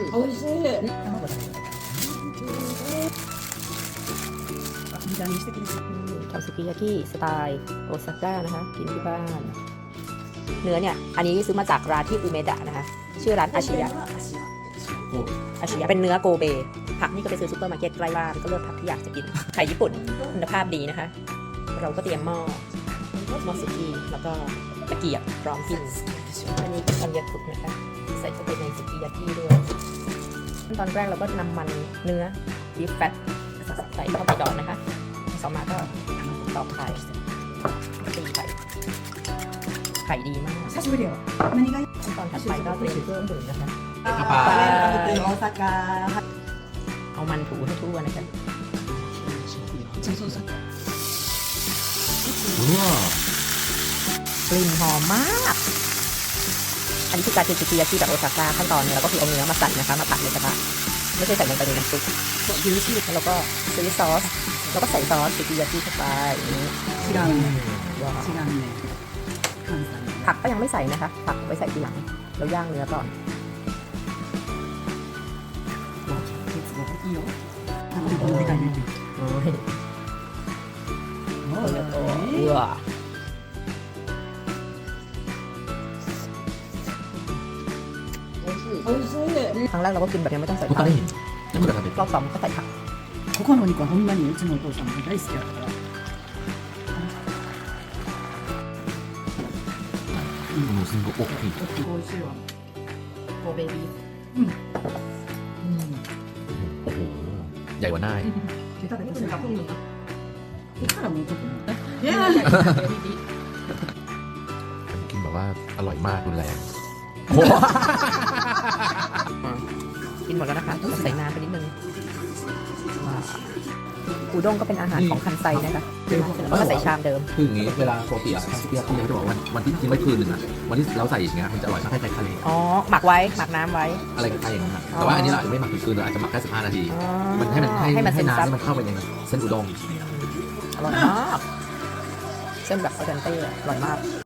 美味しい卵だねあいい感じにしてくれる ทำสุกิยากิสไตล์โอซาก้านะคะกินที่บ้าน เนื้อเนี่ย อันนี้ซื้อมาจากร้านที่อูเมดะนะคะ ชื่อร้านอาชิยะอาชิยะเป็นเนื้อโกเบ ผักนี่ก็ไปซื้อซูเปอร์มาร์เก็ตใกล้บ้านก็เลือกผักที่อยากจะกิน ไข่ญี่ปุ่นคุณภาพดีนะคะ เราก็เตรียมหม้อหม้อสุกี้แล้วก็ตะเกียบพร้อมกิน อันนี้ก็ทันยากุนะคะ ใส่เข้าไปในสุกี้ยากิด้วย ขั้นตอนแรกเราก็นำมันเนื้อ beef fat ใส่เข้าไปก่อนนะคะต่อมาก็ตอกไข่ตีไข่ไข่ดีมาก 久しぶりよ何がいい ขั้นตอนถัดไปก็เตรียมเครื่องดื่มนะคะ カレー食べて大阪 เอามันถูให้ทั่วนะคะ そうそうそう うわ กลิ่นหอมมาก อันนี้คือการเทสุกิยากิแบบโอซาก้าขั้นตอนเนี่ยเราก็คือเอาเนื้อมาใส่นะคะมาผัดเลยระทะไม่ใช่ใส่ลงไปในน้ำซุปยูชิแล้วก็ซื้อซอส แล้วก็ใส่ซอสสุกิยากิเข้าไปชิรังชิรังผักก็ยังไม่ใส่นะคะ ผักไว้ใส่ทีหลัง เราย่างเนื้อก่อนโอ้ย ครั้งแรกเราก็กินแบบยังไม่ต้องใส่ 他 ผัก に何が食べ รอบสองก็ใส่ผัก ここのお肉はほんまにうちのお父さんが大好きやったからるのすごい大きい美味しいわ โกเบบี โอ้โหใหญ่กว่าหน้าอีก 手食べてそれが今度なこっからもうちょっとね กินแบบว่าอร่อยมากรุนแรง กินหมดแล้วนะคะใส่น้ำไปนิดนึงว้าวอูด้งก็เป็นอาหารของคันไซนะคะแล้วก็ใส่ชามเดิม คืออย่างนี้เวลาปกติอะทำสุกี้ยากิเขาจะบอกว่าวันวันที่ทิ้งไว้คืนหนึ่งอะวันที่เราใส่อย่างเงี้ยมันจะอร่อยมากคล้ายๆทะเลอ๋อหมักไว้หมักน้ำไว้ อะไรคล้ายๆอย่างนั้นอะอ๋อแต่ว่าอันนี้เราอาจจะไม่หมักถึงคืนเราอาจจะหมักแค่15นาทีอ๋อมันให้มันให้ให้มันให้ซึมซับน้ำให้มันเข้าไปในเส้นอุด้งอร่อยมากเส้นแบบออเดนเต้อร่อยมาก